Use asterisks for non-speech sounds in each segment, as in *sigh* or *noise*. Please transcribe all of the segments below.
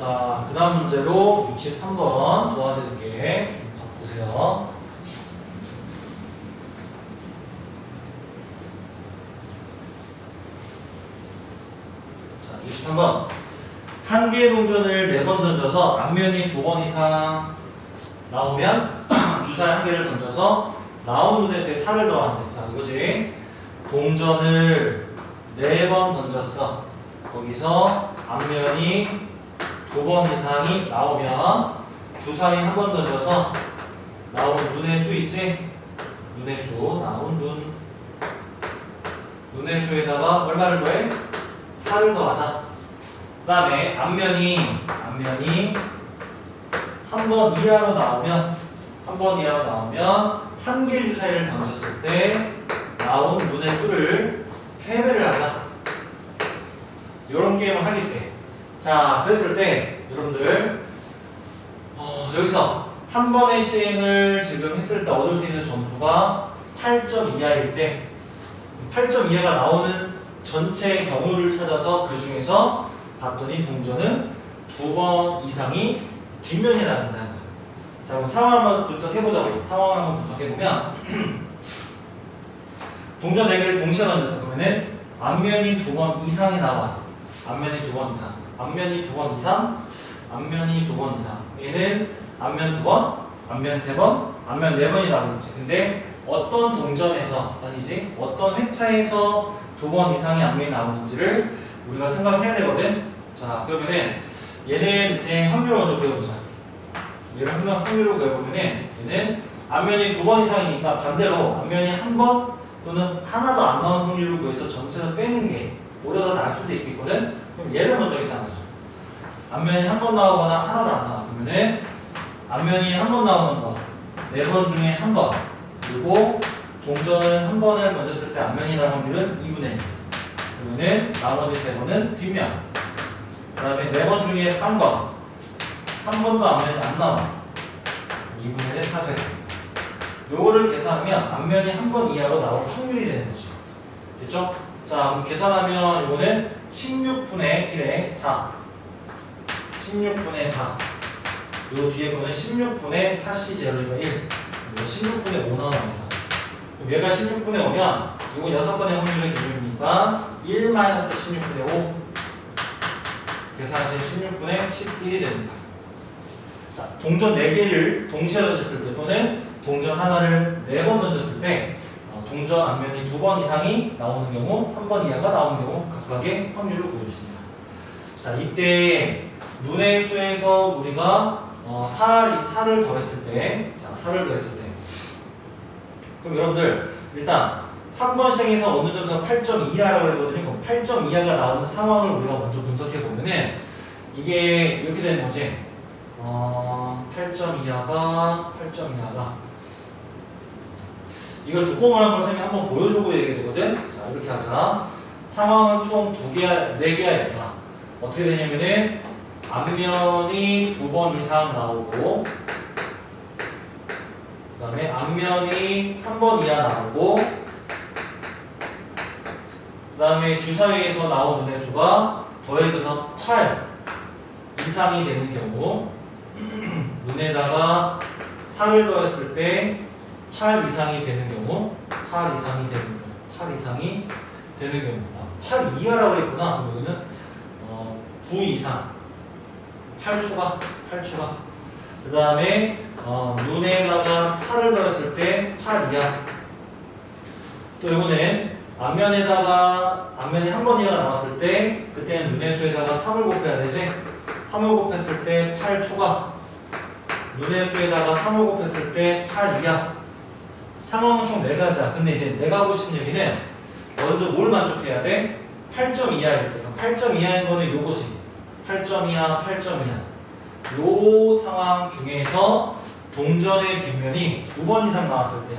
자, 그 다음 문제로 63번 도와드릴게. 보세요. 자, 63번. 한 개의 동전을 네번 던져서 앞면이 두번 이상 나오면 *clears throat* 주사위 한 개를 던져서 나온 눈에서의 살을 더한대. 자, 이거지. 동전을 네번 던졌어. 거기서 앞면이 두번 이상이 나오면 주사위 한 번 던져서 나온 눈의 수 있지? 눈의 수, 나온 눈. 눈의 수에다가 얼마를 더해? 4를 더하자. 그 다음에 앞면이, 앞면이 한 번 이하로 나오면, 한 번 이하로 나오면 한 개 주사위를 던졌을 때 나온 눈의 수를 3배를 하자. 이런 게임을 하기 때. 자, 그랬을 때 여러분들 어, 여기서 한 번의 시행을 지금 했을 때 얻을 수 있는 점수가 8점 이하일 때 8점 이하가 나오는 전체 경우를 찾아서 그 중에서 봤더니 동전은 두 번 이상이 뒷면에 거예요. 자, 그럼 상황 한번 분석해보자고. 상황을 한번 분석해보면 *clears throat* 동전 4개를 동시에 던져서 그러면은 앞면이 두 번 이상이 나와. 앞면이 두 번 이상. 앞면이 두 번 이상. 앞면이 두 번 이상. 얘는 앞면 두 번, 앞면 세 번, 앞면 네 번이 나오겠지. 근데 어떤 동전에서 아니지? 어떤 회차에서 두 번 이상의 앞면이 나오는지를 우리가 생각해야 되거든. 자, 그러면은 얘는 이제 확률을 먼저 그려보자. 얘를 확률, 확률로 그려보면은 얘는 앞면이 두 번 이상이니까 반대로 앞면이 한 번 또는 하나도 안 나온 확률을 구해서 전체를 빼는 게 오히려 더 나을 수도 있겠거든. 그럼 얘를 먼저 계산하자. 앞면이 한 번 나오거나 하나도 안 나와. 그러면은 앞면이 한 번 나오는 거, 네 번 중에 한 번. 그리고 동전은 한 번을 던졌을 때 앞면이 나올 확률은 2분의 1. 그러면은 나머지 세 번은 뒷면. 그 다음에 네 번 중에 한 번. 한 번도 앞면이 안 나와. 2분의 1의 4제곱. 요거를 계산하면 앞면이 한 번 이하로 나올 확률이 되는 거지. 됐죠? 자, 계산하면 이거는 16분의 1의 4. 16분의 4. 요 뒤에 거는 16분의 4c 제곱가 1. 이거 16분의 5 나옵니다. 얘가 16분의 5면 이건 6번의 확률의 기준이니까 1 마이너스 16분의 5. 계산하시면 16분의 11이 됩니다. 자, 동전 4개를 동시에 던졌을 때 또는 동전 하나를 4번 던졌을 때 어, 동전 앞면이 두번 이상이 나오는 경우, 한번 이하가 나오는 경우 각각의 확률을 구해줍니다. 자, 이때 눈의 수에서 우리가 어, 4, 4를 더했을 때, 자, 4를 더했을 때. 그럼 여러분들, 일단 시행해서 어느 점에서 8점 이하라고 했거든요. 그럼 8점 이하가 나오는 상황을 우리가 먼저 분석해 보면은 이게 이렇게 되는 거지. 어, 8점 이하가 8점 이하가 이걸 조건을 한번 선생님이 한번 보여주고 얘기해 되거든. 자 이렇게 하자. 상황은 총 두 개, 네 개야 있다. 어떻게 되냐면은 앞면이 두 번 이상 나오고 그 다음에 앞면이 한 번 이하 나오고 그 다음에 주사위에서 나온 눈의 수가 더해져서 8 이상이 되는 경우 *clears throat* 눈에다가 4를 더했을 때 8 이상이 되는 경우 8 이상이 되는 경우 8 이상이 되는 경우 아, 8 이하라고 했구나. 여기는 어, 9 이상 8초가 8초가. 그 다음에 어, 눈에다가 4를 더했을 때 8 이하. 또 이거는 앞면에다가 앞면이 한 번 이하가 나왔을 때 그때는 눈의 수에다가 3을 곱해야 되지? 3을 곱했을 때 8초가 눈의 수에다가 3을 곱했을 때 8 이하. 상황은 총 4가지야. 근데 이제 내가 하고 싶은 얘기는 먼저 뭘 만족해야 돼? 8점 이하일 때. 8점 이하인 거는 요거지 8점 이하 8점 이하 요 상황 중에서 동전의 뒷면이 두 번 이상 나왔을 때야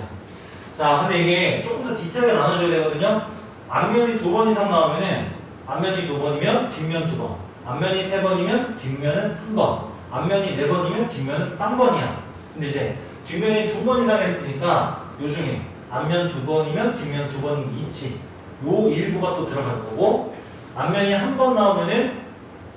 자 근데 이게 조금 더 디테일하게 나눠줘야 되거든요 앞면이 두 번 이상 나오면은 앞면이 두 번이면 뒷면 두 번. 앞면이 세 번이면 뒷면은 한 번. 앞면이 네 번이면 뒷면은 빵 번이야. 근데 이제 뒷면이 두 번 이상 했으니까 요 중에 앞면 두 번이면 뒷면 두게 있지. 요 일부가 또 들어갈 거고 앞면이 한 번 나오면은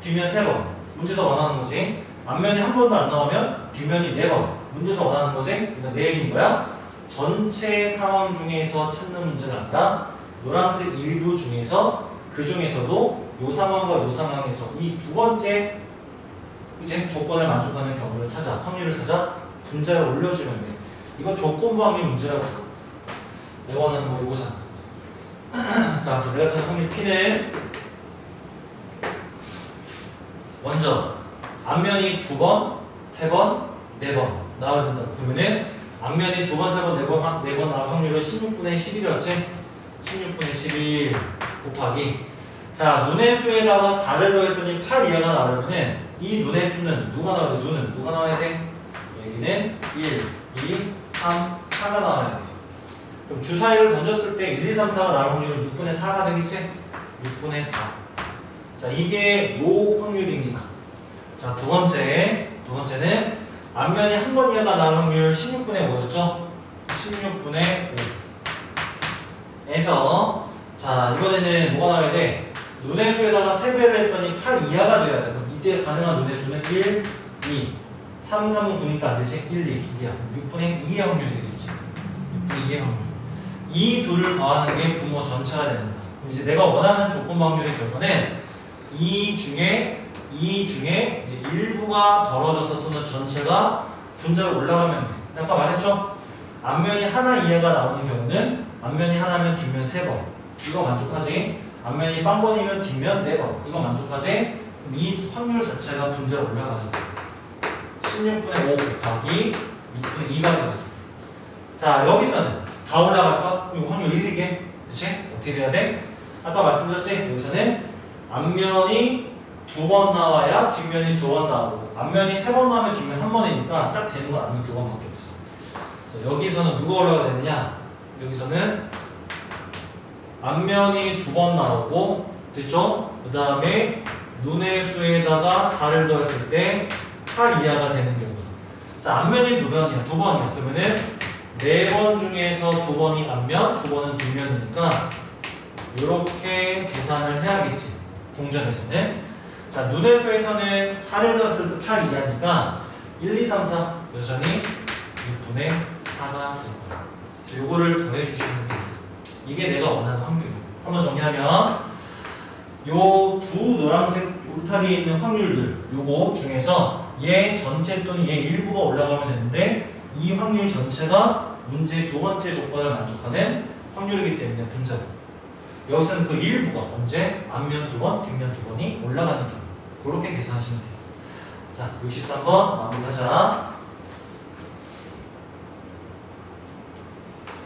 뒷면 세 번. 문제에서 원하는 거지. 앞면이 한 번도 안 나오면 뒷면이 네 번. 문제에서 원하는 거지. 그러니까 내 얘기인 거야. 전체 상황 중에서 찾는 문제가 아니라 노란색 일부 중에서 그 중에서도 요 상황과 요 상황에서 이 두 번째 이제 조건을 만족하는 경우를 찾아 확률을 찾아 분자를 올려주면 돼. 이거 조건부 확률 문제라고. 내가 원하는 거 이거잖아. *clears throat* 자, 그래서 내가 찾은 확률 P는 먼저 앞면이 두 번, 세 번, 네 번 나와야 된다. 그러면은 앞면이 두 번, 세 번, 네 번, 네번 나올 확률은 16분의 11이었지? 16분의 11 곱하기 자 눈의 수에다가 4를 더했더니 8 이하가 나오려면은 이 눈의 수는 누가 나와야 돼? 눈은 누가 나와야 돼? 여기는 1, 2, 3, 4가 나와야 돼. 그럼 주사위를 던졌을 때 1, 2, 3, 4가 나올 확률은 6분의 4가 되겠지? 6분의 4. 자, 이게 요 확률입니다. 자, 두 번째. 두 번째는 앞면이 한 번 이하가 나올 확률 16분의 5였죠? 16분의 5. 에서 자, 이번에는 뭐가 나와야 돼? 눈의 수에다가 3배를 했더니 8 이하가 돼야 돼. 그럼 이때 가능한 눈의 수는 1, 2, 3, 3은 9니까 안 되지? 1, 2, 기계야. 6분의 2의 확률이 되겠지. 6분의 2의 확률. 이 둘을 더하는 게 분모 전체가. 그럼 이제 내가 원하는 조건 확률의 경우는 이 중에 이 중에 이제 일부가 덜어져서 또는 전체가 분자로 올라가면 돼. 아까 말했죠? 앞면이 하나 이하가 나오는 경우는 앞면이 하나면 뒷면 세 번. 이거 만족하지? 앞면이 빵번이면 뒷면 네 번. 이거 만족하지? 이 확률 자체가 분자로 올라가는 거야. 16분의 5 곱하기 6분의 2가 되거든. 자, 여기서는 다 올라갈까? 이거 확률 1이게. 그치? 어떻게 돼야 돼? 아까 말씀드렸지? 여기서는 앞면이 두 번 나와야 뒷면이 두 번 나오고 앞면이 세 번 나오면 뒷면 한 번이니까 딱 되는 건 앞면 두 번밖에 없어. 여기서는 누가 올라가야 되느냐? 여기서는 앞면이 두 번 나오고 됐죠? 그 다음에 눈의 수에다가 4를 더했을 때 8 이하가 되는 경우. 자, 앞면이 두 번이야. 두 번이야. 그러면은 네 번 중에서 두 번이 앞면, 두 번은 뒷면이니까 이렇게 계산을 해야겠지. 동전에서는. 자, 눈의 수에서는 4를 더했을 때 8 이하니까 1, 2, 3, 4 여전히 6분의 4가 되는 거야. 그래서 요거를 더해 주시면 돼요. 이게 내가 원하는 확률이에요. 한번 정리하면 요 두 노란색 울타리에 있는 확률들 요거 중에서 얘 전체 또는 얘 일부가 올라가면 되는데 이 확률 전체가 문제 두 번째 조건을 만족하는 확률이기 때문에 분자고 여기서는 그 일부가 언제 앞면 두 번, 뒷면 두 번이 올라가는 경우 그렇게 계산하시면 돼요. 자, 63번 마무리하자.